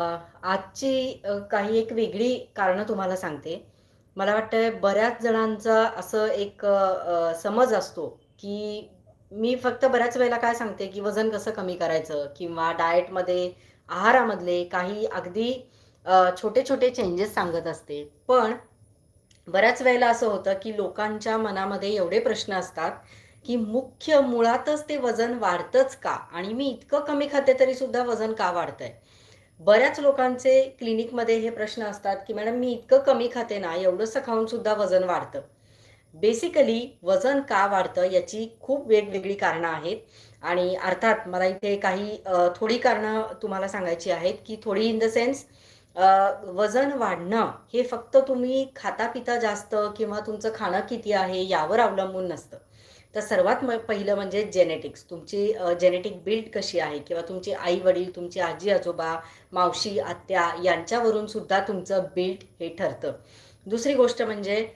आजची काही एक वेगळी कारणं तुम्हाला सांगते. मला वाटतंय बऱ्याच जणांचा असं एक समज असतो, की मी फक्त बऱ्याच वेळेला काय सांगते, की वजन कसं कमी करायचं किंवा डाएटमध्ये, आहारामधले काही अगदी छोटे-छोटे चेंजेस सांगत असते. पण बऱ्याच वेळेला असं होतं, की लोकांच्या मनामध्ये एवढे प्रश्न असतात, की मुख्य मुळातच ते वजन वाढतंच का? आणि मी इतकं कमी खाते तरी सुद्धा वजन का वाढतंय? बऱ्याच लोकांचे क्लिनिकमध्ये हे प्रश्न असतात, की "मॅडम मी इतकं कमी खाते ना, एवढंसं खाऊन सुद्धा वजन वाढतं." बेसिकली वजन का वाढतं याची खूप वेगवेगळी कारणं आहेत आणि अर्थात मला इथे काही थोडी कारणं तुम्हाला सांगायची आहेत, की थोडी इन द सेन्स वजन वाढणं हे फक्त तुम्ही खाता-पिता जास्त किंवा तुमचं खाणं किती आहे यावर अवलंबून नसतं. तर सर्वात म पहिलं म्हणजे जेनेटिक्स. तुमची जेनेटिक बिल्ड कशी आहे किंवा तुमचे आई-वडील, तुमची आजी-आजोबा, मावशी, आत्या यांच्यावरून सुद्धा तुमचं बिल्ड हे ठरतं. दुसरी गोष्ट म्हणजे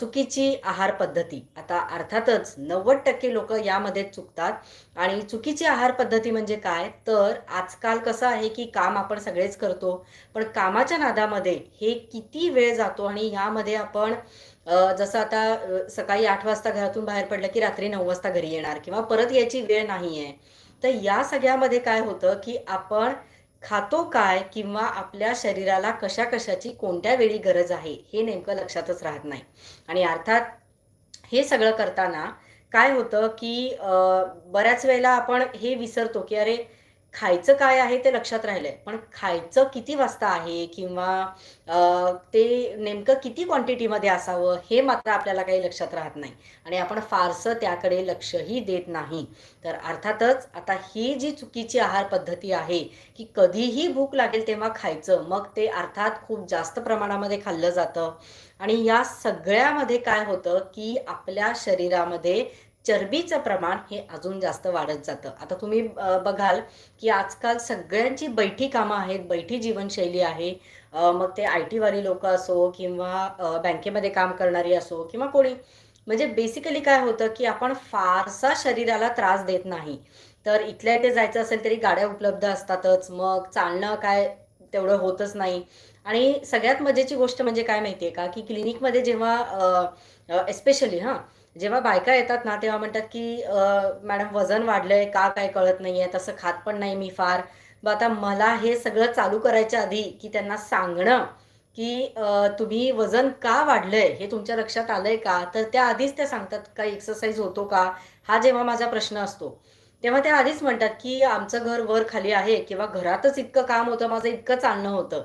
चुकीची आहार पद्धती. आता अर्थातच नव्वद टक्के लोक यामध्येच चुकतात आणि चुकीची आहार पद्धती म्हणजे काय? तर आजकाल कसं आहे, की काम आपण सगळेच करतो. पण कामाच्या नादामध्ये हे किती वेळ जातो आणि ह्यामध्ये आपण जसं आता सकाळी आठ वाजता घरातून बाहेर पडलं, की रात्री नऊ वाजता घरी येणार किंवा परत यायची वेळ नाहीये. तर या सगळ्यामध्ये काय होतं, की आपण खातो काय किंवा आपल्या शरीराला कशा-कशाची कोणत्या वेळी गरज आहे, हे नेमकं लक्षातच राहत नाही. आणि अर्थात हे सगळं करताना काय होतं, की बऱ्याच वेळेला आपण हे विसरतो, की अरे खायचं काय आहे ते लक्षात राहिलंय. पण खायचं किती वाजता आहे किंवा ते नेमकं किती क्वांटिटीमध्ये असावं हे मात्र आपल्याला काही लक्षात राहत नाही. आणि आपण फारसं त्याकडे लक्षही देत नाही. तर अर्थातच आता ही जी चुकीची आहार पद्धती आहे, की कधीही भूक लागेल तेव्हा खायचं. मग ते अर्थात खूप जास्त प्रमाणामध्ये खाल्लं जातं आणि या सगळ्यामध्ये काय होतं, की आपल्या शरीरामध्ये चरबीचं प्रमाण हे अजून जास्त वाढत जातं. आता तुम्ही बघाल, की आजकाल सगळ्यांची बैठी कामं आहेत, बैठी जीवनशैली आहे. मग ते आय-टीवाली लोक असो किंवा बँकेमध्ये काम करणारी असो किंवा कोणी. म्हणजे बेसिकली काय होतं, की आपण फारसा शरीराला त्रास देत नाही. तर इथल्या इथे जायचं असेल तरी गाड्या उपलब्ध असतातच. मग चालणं काय तेवढं होतच नाही. आणि सगळ्यात मजेची गोष्ट म्हणजे काय माहिती आहे का, की क्लिनिकमध्ये जेव्हा एस्पेशली हां, जेव्हा बायका येतात ना, तेव्हा म्हणतात, की "मॅडम वजन वाढलंय, का काय कळत नाहीये, तसं खात पण नाही मी फार." मग आता मला हे सगळं चालू करायच्या आधी, की त्यांना सांगणं, की "तुम्ही वजन का वाढलंय, हे तुमच्या लक्षात आलंय का?" तर त्या आधीच त्या सांगतात, "काही एक्सरसाइज होतो का?" हा जेव्हा माझा प्रश्न असतो, तेव्हा त्या आधीच म्हणतात, की "आमचं घर वर-खाली आहे किंवा घरातच इतकं काम होतं, माझं इतकं चालणं होतं."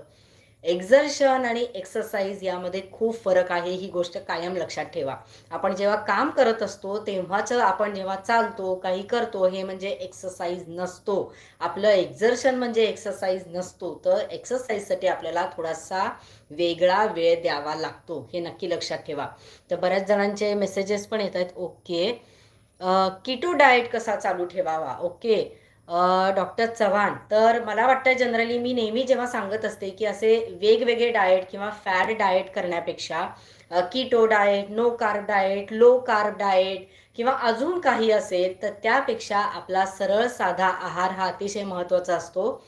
एक्झर्शन आणि एक्सरसाइज यामध्ये खूप फरक आहे. ही गोष्ट कायम लक्षात ठेवा. आपण जेव्हा काम करत असतो, तेव्हाच आपण जेव्हा चालतो, काही करतो, हे म्हणजे एक्सरसाइज नसतो. आपलं एक्झर्शन म्हणजे एक्सरसाइज नसतो. तर एक्सरसाइजसाठी आपल्याला थोडासा वेगळा वेळ द्यावा लागतो. हे नक्की लक्षात ठेवा. तर बऱ्याच जणांचे मेसेजेस पण येत आहेत ओके. किटो डाएट कसा चालू ठेवावा? ओके. डॉक्टर चव्हाण. तर मला वाटतं जनरली मी नेहमी जेव्हा सांगत असते, की असे वेगवेगळे डाएट किंवा फॅट डाएट करण्यापेक्षा keto keto diet, no carb diet, low carb diet किंवा अजून काही असेल, तर त्यापेक्षा आपला सरळ साधा आहार हा अतिशय महत्त्वाचा असतो.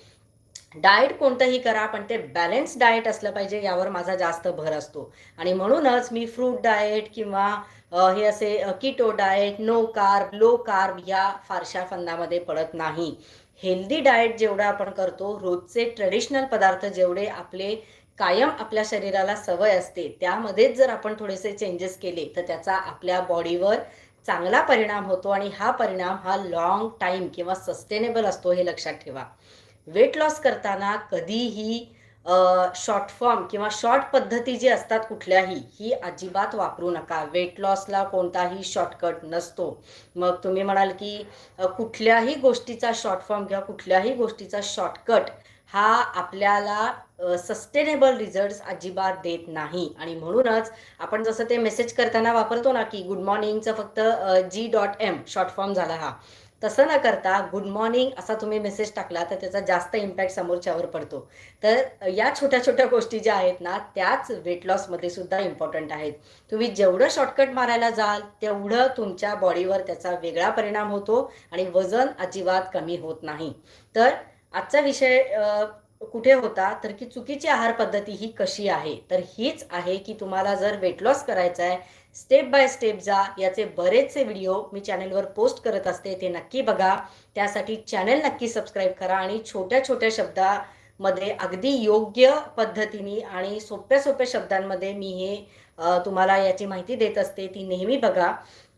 डाएट कोणतंही करा, पण ते बॅलन्स डाएट असलं पाहिजे यावर माझा जास्त भर असतो. आणि म्हणूनच मी फ्रूट डाएट किंवा हे असे keto diet, no carb, low carb या फारशा फंदामध्ये पडत नाही. हेल्दी डाएट जेवढा आपण करतो, रोजचे ट्रेडिशनल पदार्थ जेवढे आपले कायम आपल्या शरीराला सवय असते, त्यामध्येच जर आपण थोडेसे चेंजेस केले, तर त्याचा आपल्या बॉडीवर चांगला परिणाम होतो आणि हा परिणाम हा लाँग टाईम किंवा सस्टेनेबल असतो हे लक्षात ठेवा. वेट लॉस करताना कधीही शॉर्ट फॉर्म किंवा शॉर्ट पद्धती जी असतात कुठल्याही, ही अजिबात वापरू नका. वेट लॉसला कोणताही शॉर्टकट नसतो. मग तुम्ही म्हणाल, की कुठल्याही गोष्टीचा शॉर्ट फॉर्म किंवा कुठल्याही गोष्टीचा शॉर्टकट हा आपल्याला सस्टेनेबल रिझल्ट्स अजिबात देत नाही आणि म्हणूनच आपण जसं ते मेसेज करताना वापरतो ना, की गुड मॉर्निंगचं फक्त G dot M short form झाला हा. तसं न करता गुड मॉर्निंग असा तुम्ही मेसेज टाकला तर त्याचा जास्त इम्पॅक्ट समोरच्यावर पडतो. तर या छोट्या-छोट्या गोष्टी ज्या आहेत ना, त्याच वेट लॉसमध्ये सुद्धा इम्पॉर्टंट आहेत. तुम्ही जेवढं शॉर्टकट मारायला जाल, तेवढं तुमच्या बॉडीवर त्याचा वेगळा परिणाम होतो आणि वजन अजिबात कमी होत नाही. तर आजचा विषय कुठे होता तर की चुकीची आहार पद्धती ही कशी आहे तर हीच आहे की तुम्हाला जर वेट लॉस करायचा आहे स्टेप बाय स्टेप जा याचे बरेचसे व्हिडिओ मी चॅनलवर पोस्ट करत असते ते नक्की बघा. त्यासाठी चॅनल नक्की सबस्क्राईब करा आणि छोट्या छोट्या शब्दामध्ये अगदी योग्य पद्धतीने आणि सोप्या सोप्या शब्दांमध्ये मी हे तुम्हाला याची माहिती देत असते ती नेहमी बघा.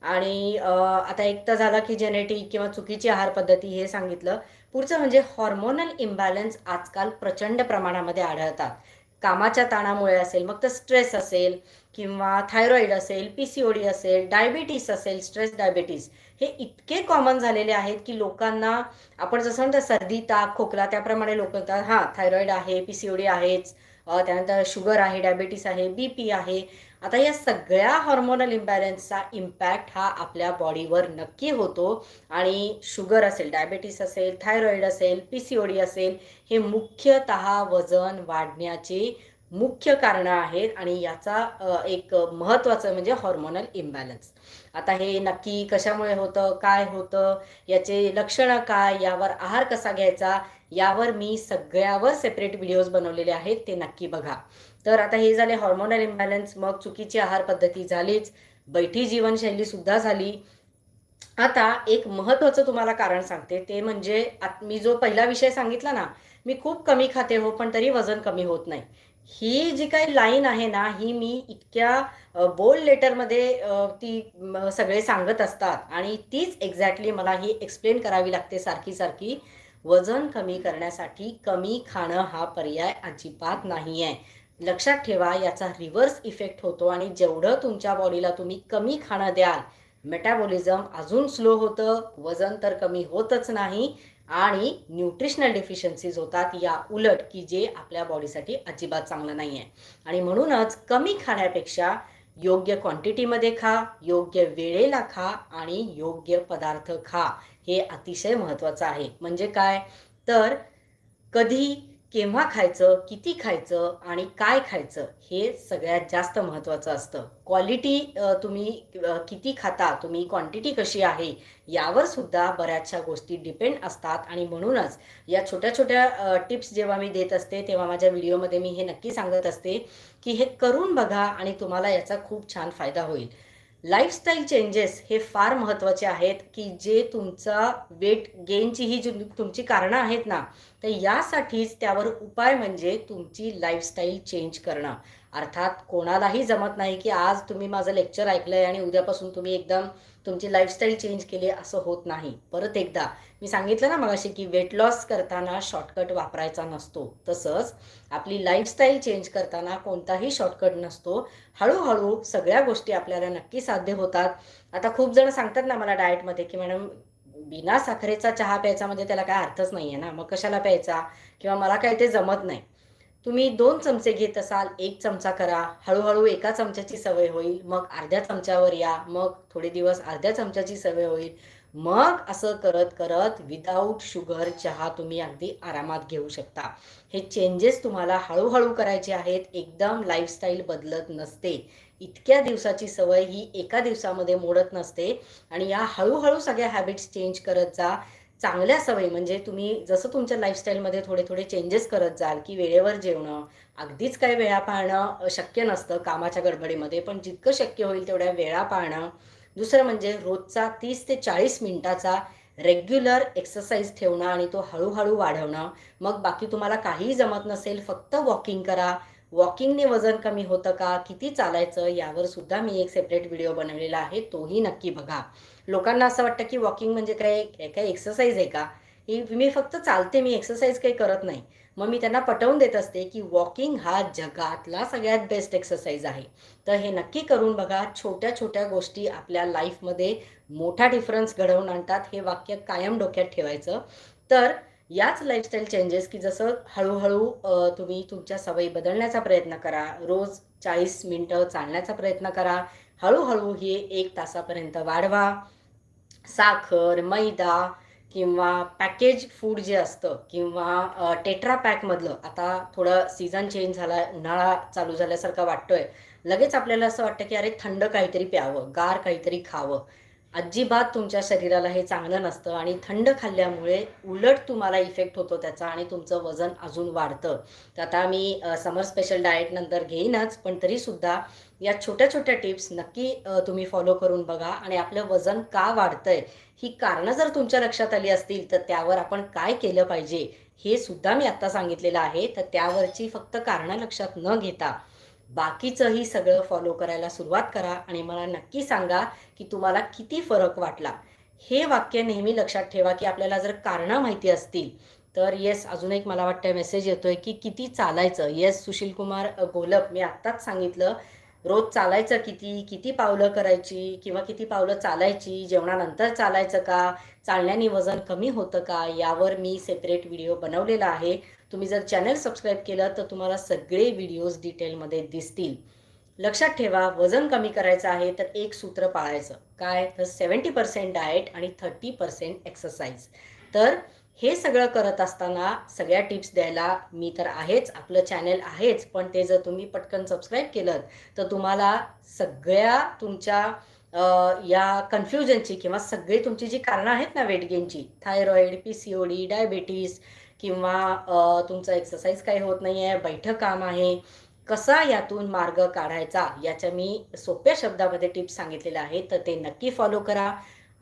आणि आता एक तर झालं की जेनेटिक किंवा चुकीची आहार पद्धती हे सांगितलं. पुढचं म्हणजे हॉर्मोनल इम्बॅलन्स आजकाल प्रचंड प्रमाणामध्ये आढळतात. कामाच्या ताणामुळे असेल मग तर स्ट्रेस असेल किंवा थायरॉईड असेल पी सी ओ डी असेल डायबिटीस असेल स्ट्रेस डायबिटीस हे इतके कॉमन झालेले आहेत की लोकांना आपण जसं म्हणतो सर्दी ताप खोकला त्याप्रमाणे लोक म्हणतात हां थायरॉईड आहे पी सी ओ डी आहेच. त्यानंतर शुगर आहे डायबिटीस आहे बी पी आहे. आता या सगळ्या हॉर्मोनल इम्बॅलन्सचा इम्पॅक्ट हा आपल्या बॉडीवर नक्की होतो. आणि शुगर असेल डायबिटीस असेल थायरॉईड असेल पी सी ओ डी असेल हे मुख्यतः वजन वाढण्याचे मुख्य कारणं आहेत आणि याचा एक महत्त्वाचं म्हणजे हॉर्मोनल इम्बॅलन्स आता हे नक्की कशामुळे होतं काय होतं याचे लक्षणं काय यावर आहार कसा घ्यायचा यावर मी सगळ्यावर सेपरेट व्हिडिओज बनवलेले आहेत ते नक्की बघा. तर आता हे झाले हॉर्मोनल इम्बॅलन्स मग चुकीची आहार पद्धती झालीच बैठी जीवनशैली सुद्धा झाली. आता एक महत्त्वाचं तुम्हाला कारण सांगते ते म्हणजे आत- मी जो पहिला विषय सांगितला ना मी खूप कमी खाते हो पण तरी वजन कमी होत नाही. ही जी काही लाईन आहे ना ही मी इतक्या बोल्ड लेटरमध्ये ती सगळे सांगत असतात. आणि तीच एक्झॅक्टली मला ही एक्सप्लेन करावी लागते सारखी सारखी. वजन कमी करण्यासाठी कमी खाणं हा पर्याय अजिबात नाही आहे लक्षात ठेवा याचा रिव्हर्स इफेक्ट होतो आणि जेवढं तुमच्या बॉडीला तुम्ही कमी खाणं द्याल मेटाबॉलिझम अजून स्लो होतं वजन तर कमी होतच नाही आणि न्यूट्रिशनल डिफिशियन्सीज होतात या उलट की जे आपल्या बॉडीसाठी अजिबात चांगलं नाही आहे आणि म्हणूनच कमी खाण्यापेक्षा योग्य क्वांटिटीमध्ये खा योग्य वेळेला खा आणि योग्य पदार्थ खा. हे अतिशय महत्त्वाचं आहे. म्हणजे काय? तर कधी केव्हा खायचं किती खायचं आणि काय खायचं हे सगळ्यात जास्त महत्त्वाचं असतं. क्वालिटी तुम्ही किती खाता तुम्ही क्वांटिटी कशी आहे यावर सुद्धा बऱ्याचशा गोष्टी डिपेंड असतात. आणि म्हणूनच या छोट्या छोट्या टिप्स जेव्हा मी देत असते तेव्हा माझ्या व्हिडिओमध्ये मी हे नक्की सांगत असते की हे करून बघा आणि तुम्हाला याचा खूप छान फायदा होईल. लाईफस्टाईल चेंजेस हे फार महत्त्वाचे आहेत की जे तुमचा वेट गेनची ही जी तुमची कारणं आहेत ना तर यासाठीच त्यावर उपाय म्हणजे तुमची लाईफस्टाईल चेंज करणं. अर्थात कोणालाही जमत नाही की आज तुम्ही माझं लेक्चर ऐकलं आहे आणि उद्यापासून तुम्ही एकदम तुमची लाईफस्टाईल चेंज केली असं होत नाही. परत एकदा मी सांगितलं ना मगाशी की वेट लॉस करताना शॉर्टकट वापरायचा नसतो. तसंच आपली लाईफस्टाईल चेंज करताना कोणताही शॉर्टकट नसतो. हळूहळू सगळ्या गोष्टी आपल्याला नक्की साध्य होतात. आता खूप जण सांगतात ना मला डाएटमध्ये की मॅडम बिना साखरेचा चहा प्यायचा म्हणजे त्याला काय अर्थच नाही आहे ना. मग कशाला प्यायचा? किंवा मला काय ते जमत नाही. तुम्ही दोन चमचे घेत असाल एक चमचा करा. हळूहळू एका चमच्याची सवय होईल. मग अर्ध्या चमच्यावर या. मग थोडे दिवस अर्ध्या चमच्याची सवय होईल. मग असं करत करत विदाऊट शुगर चहा तुम्ही अगदी आरामात घेऊ शकता. हे चेंजेस तुम्हाला हळूहळू करायचे आहेत. एकदम लाईफस्टाईल बदलत नसते. इतक्या दिवसाची सवय ही एका दिवसामध्ये मोडत नसते. आणि या हळूहळू सगळ्या हॅबिट्स चेंज करत जा. चांगल्या सवयी म्हणजे तुम्ही जसं तुमच्या लाईफस्टाईलमध्ये थोडे थोडे चेंजेस करत जाल की वेळेवर जेवणं अगदीच काही वेळा पाळणं शक्य नसतं कामाच्या गडबडीमध्ये पण जितकं शक्य होईल तेवढ्या वेळा पाळणं. दुसरं म्हणजे रोजचा तीस ते चाळीस मिनिटाचा रेग्युलर एक्सरसाइज ठेवणं आणि तो हळूहळू वाढवणं. मग बाकी तुम्हाला काहीही जमत नसेल फक्त वॉकिंग करा. वॉकिंगने वजन कमी होतं का? किती चालायचं? यावर सुद्धा मी एक सेपरेट व्हिडिओ बनवलेला आहे तोही नक्की बघा. लोकांना असं वाटतं की वॉकिंग म्हणजे काय काय एक्सरसाइज आहे का? मी फक्त चालते मी एक्सरसाइज काही करत नाही. मग मी त्यांना पटवून देत असते की वॉकिंग हा जगातला सगळ्यात बेस्ट एक्सरसाइज आहे. तर हे नक्की करून बघा छोट्या छोट्या गोष्टी आपल्या लाईफमध्ये मोठा डिफरन्स घडवून आणतात हे वाक्य कायम डोक्यात ठेवायचं. तर याच लाईफस्टाईल चेंजेस की जसं हळूहळू तुम्ही तुमच्या सवयी बदलण्याचा प्रयत्न करा. रोज चाळीस मिनटं चालण्याचा प्रयत्न करा. हळूहळू हे एक तासापर्यंत वाढवा. साखर मैदा किंवा पॅकेज फूड जे असतं किंवा टेट्रा पॅकमधलं आता थोडं सीझन चेंज झाला उन्हाळा चालू झाल्यासारखा वाटतोय. लगेच आपल्याला असं वाटतं की अरे थंड काहीतरी प्यावं गार काहीतरी खावं. अजिबात तुमच्या शरीराला हे चांगलं नसतं आणि थंड खाल्ल्यामुळे उलट तुम्हाला इफेक्ट होतो त्याचा आणि तुमचं वजन अजून वाढतं. तर आता मी समर स्पेशल डाएट नंतर घेईनच पण तरीसुद्धा या छोट्या छोट्या टिप्स नक्की तुम्ही फॉलो करून बघा आणि आपलं वजन का वाढतंय ही कारणं जर तुमच्या लक्षात आली असतील तर त्यावर आपण काय केलं पाहिजे हे सुद्धा मी आत्ता सांगितलेलं आहे. तर त्यावरची फक्त कारणं लक्षात न घेता बाकीचंही सगळं फॉलो करायला सुरुवात करा आणि मला नक्की सांगा की तुम्हाला किती फरक वाटला. हे वाक्य नेहमी लक्षात ठेवा की आपल्याला जर कारणं माहिती असतील तर येस अजून एक मला वाटतं मेसेज येतोय की किती चालायचं. येस सुशील कुमार गोलप मी आत्ताच सांगितलं रोज चालायचं किती किती पावलं करायची किंवा किती पावलं चालायची जेवणानंतर चालायचं का चालण्याने वजन कमी होतं का यावर मी सेपरेट व्हिडिओ बनवलेला आहे. तुम्ही जर चॅनल सबस्क्राईब केलं तर तुम्हाला सगळे व्हिडिओज डिटेलमध्ये दिसतील. लक्षात ठेवा वजन कमी करायचं आहे तर एक सूत्र पाळायचं. काय? तर सेवन्टी पर्सेंट डाएट आणि थर्टी पर्सेंट एक्सरसाइज तर हे सगळं करत असताना सगळ्या टिप्स द्यायला मी तर आहेच आपलं चॅनल आहेच पण ते जर तुम्ही पटकन सबस्क्राईब केलं तर तुम्हाला सगळ्या तुमच्या या कन्फ्युजनची किंवा सगळी तुमची जी कारणं आहेत ना weight गेनची thyroid P C O D diabetes किंवा तुमचं एक्सरसाइज काही होत नाही आहे बैठक काम आहे कसा यातून मार्ग काढायचा याच्या मी सोप्या शब्दामध्ये टिप्स सांगितलेल्या आहेत तर ते नक्की फॉलो करा.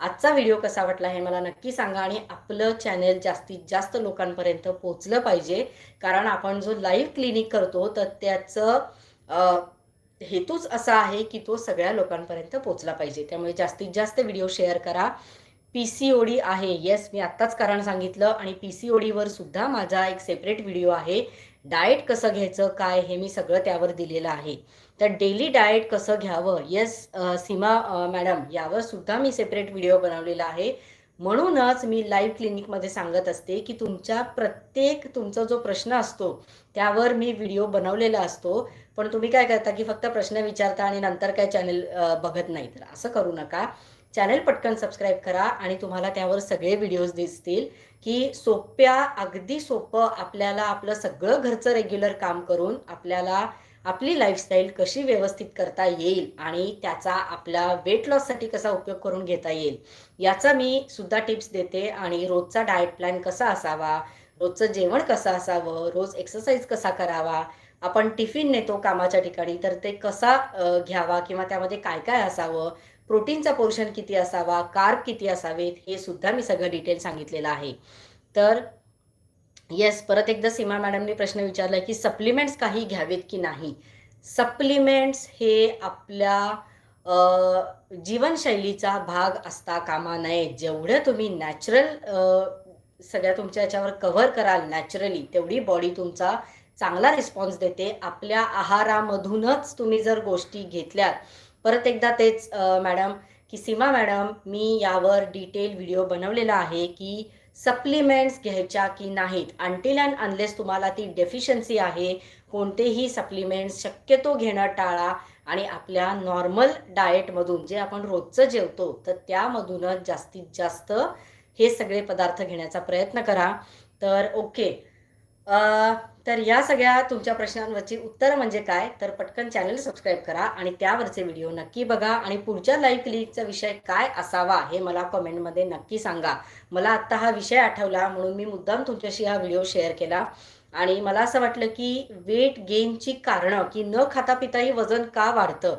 आजचा व्हिडिओ कसा वाटला हे मला नक्की सांगा आणि आपलं चॅनेल जास्तीत जास्त लोकांपर्यंत पोचलं पाहिजे. कारण आपण जो लाईव्ह क्लिनिक करतो तर त्याचं हेतूच असा आहे की तो सगळ्या लोकांपर्यंत पोचला पाहिजे. त्यामुळे जास्तीत जास्त व्हिडिओ शेअर करा. पी सी ओ डी आहे. येस मी आत्ताच कारण सांगितलं आणि पी सी ओ डीवर सुद्धा माझा एक सेपरेट व्हिडिओ आहे. डाएट कसं घ्यायचं काय हे मी सगळं त्यावर दिलेलं आहे. तर डेली डाएट कसं घ्यावं? येस सीमा मॅडम यावर सुद्धा मी सेपरेट व्हिडिओ बनवलेला आहे. म्हणूनच मी लाईव्ह क्लिनिकमध्ये सांगत असते की तुमच्या प्रत्येक तुमचा जो प्रश्न असतो त्यावर मी व्हिडिओ बनवलेला असतो. पण तुम्ही काय करता की फक्त प्रश्न विचारता आणि नंतर काय चॅनल बघत नाही. तर असं करू नका. चॅनल पटकन सबस्क्राईब करा आणि तुम्हाला त्यावर सगळे व्हिडिओज दिसतील की सोप्या अगदी सोपं आपल्याला आपलं सगळं घरचं रेग्युलर काम करून आपल्याला आपली लाईफस्टाईल कशी व्यवस्थित करता येईल आणि त्याचा आपल्या वेट लॉससाठी कसा उपयोग करून घेता येईल याचा मी सुद्धा टिप्स देते. आणि रोजचा डाएट प्लॅन कसा असावा रोजचं जेवण कसं असावं रोज एक्सरसाइज कसा करावा आपण टिफिन नेतो कामाच्या ठिकाणी तर ते कसा घ्यावा किंवा त्यामध्ये काय काय असावं प्रोटीनचा पोर्शन किती असावा कार्ब किती असावेत हे सुद्धा मी सगळं डिटेल सांगितलेलं आहे. तर येस परत एकदा सीमा मॅडमने प्रश्न विचारला की सप्लिमेंट्स काही घ्यावेत की नाही? सप्लिमेंट्स हे आपल्या जीवनशैलीचा भाग असता कामा नये. जेवढं तुम्ही नॅचरल सगळ्या तुमच्या याच्यावर कव्हर कराल नॅचरली तेवढी बॉडी तुमचा चांगला रिस्पॉन्स देते. आपल्या आहारामधूनच तुम्ही जर गोष्टी घेतल्यात परत एकदा तेच मॅडम की सीमा मॅडम मी यावर डिटेल व्हिडिओ बनवलेला आहे की सप्लिमेंट्स घ्यायच्या की नाहीत? अँटील अँड अनलेस तुम्हाला ती डेफिशन्सी आहे कोणतेही सप्लिमेंट्स शक्यतो घेणं टाळा आणि आपल्या नॉर्मल डाएटमधून जे आपण रोजचं जेवतो तर त्यामधूनच जास्तीत जास्त हे सगळे पदार्थ घेण्याचा प्रयत्न करा. तर ओके तर या सगळ्या तुमच्या प्रश्नांवरची उत्तरं म्हणजे काय? तर पटकन चॅनल सबस्क्राईब करा आणि त्यावरचे व्हिडिओ नक्की बघा आणि पुढच्या लाईव्ह क्लिनिकचा विषय काय असावा हे मला कमेंटमध्ये नक्की सांगा. मला आत्ता हा विषय आठवला म्हणून मी मुद्दाम तुमच्याशी हा व्हिडिओ शेअर केला. आणि मला असं वाटलं की वेट गेनची कारणं की न खाता पिताही वजन का वाढतं?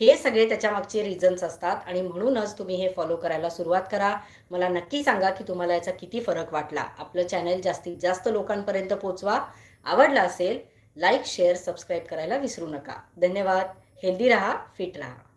हे सगळे त्याच्या मागचे रिझन्स असतात आणि म्हणूनच तुम्ही हे फॉलो करायला सुरुवात करा. मला नक्की सांगा की तुम्हाला याचा किती फरक वाटला. आपलं चॅनल जास्तीत जास्त लोकांपर्यंत पोचवा आवडला असेल लाईक शेअर सबस्क्राईब करायला विसरू नका. धन्यवाद. हेल्दी राहा फिट राहा.